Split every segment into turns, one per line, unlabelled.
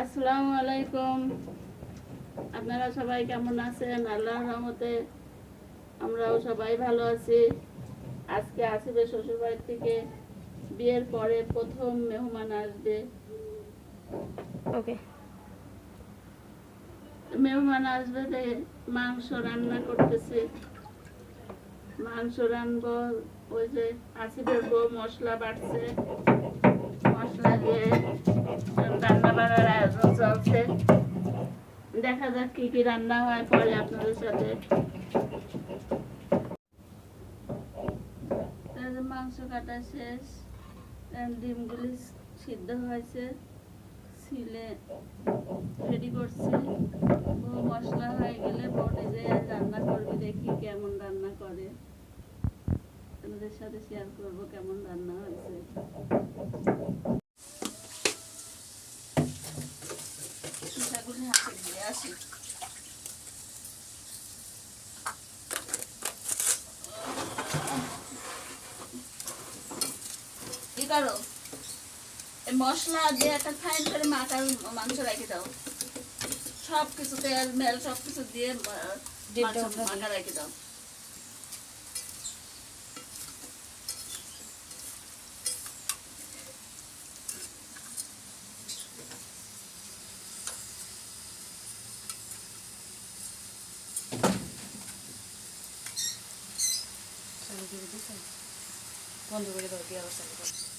আসসালামু আলাইকুম। আপনারা সবাই কেমন আছেন? আল্লাহর রহমতে আমরাও সবাই ভালো আছি। আজকে আসবে শ্বশুরবাড়ি থেকে বিয়ের পরে প্রথম মেহমান আসবে।
ওকে।
মেহমান আসবে মাংস রান্না করতেছি। মাংস রানবো ওই যে আসিফের বউ মশলা বাটছে রান্না বান্নার আয়োজন চলছে দেখা যাক কি কি রান্না হয় পরে আপনাদের সাথে মাংস কাটা শেষ ডিমগুলি সিদ্ধ হয়েছে ছিলে রেডি করছি বউ মশলা হয়ে গেলে বউ নিজে রান্না করবে দেখি কেমন রান্না করে আপনাদের সাথে শেয়ার করব কেমন রান্না হয়েছে আসি। কি করো? এই মশলা দিয়ে একটা ফাইন করে মাথার মাংস রেখে দাও। সব কিছু তেল মেল সব কিছু দিয়ে মাংস মাখা রেখে দাও।
বন্ধ করে দাও দিয়ে আবার চালু করো।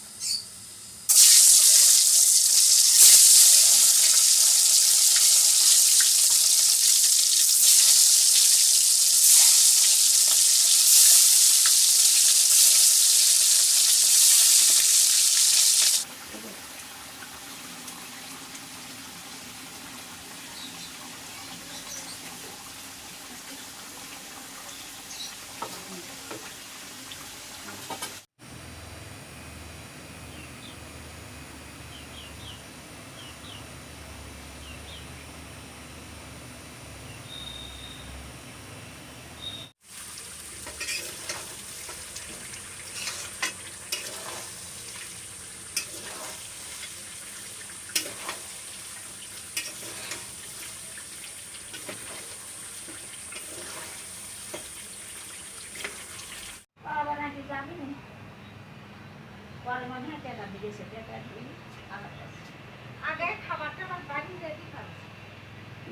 আগে খাবারটা আমার বাড়ি রেডি খাবে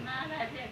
না রাজে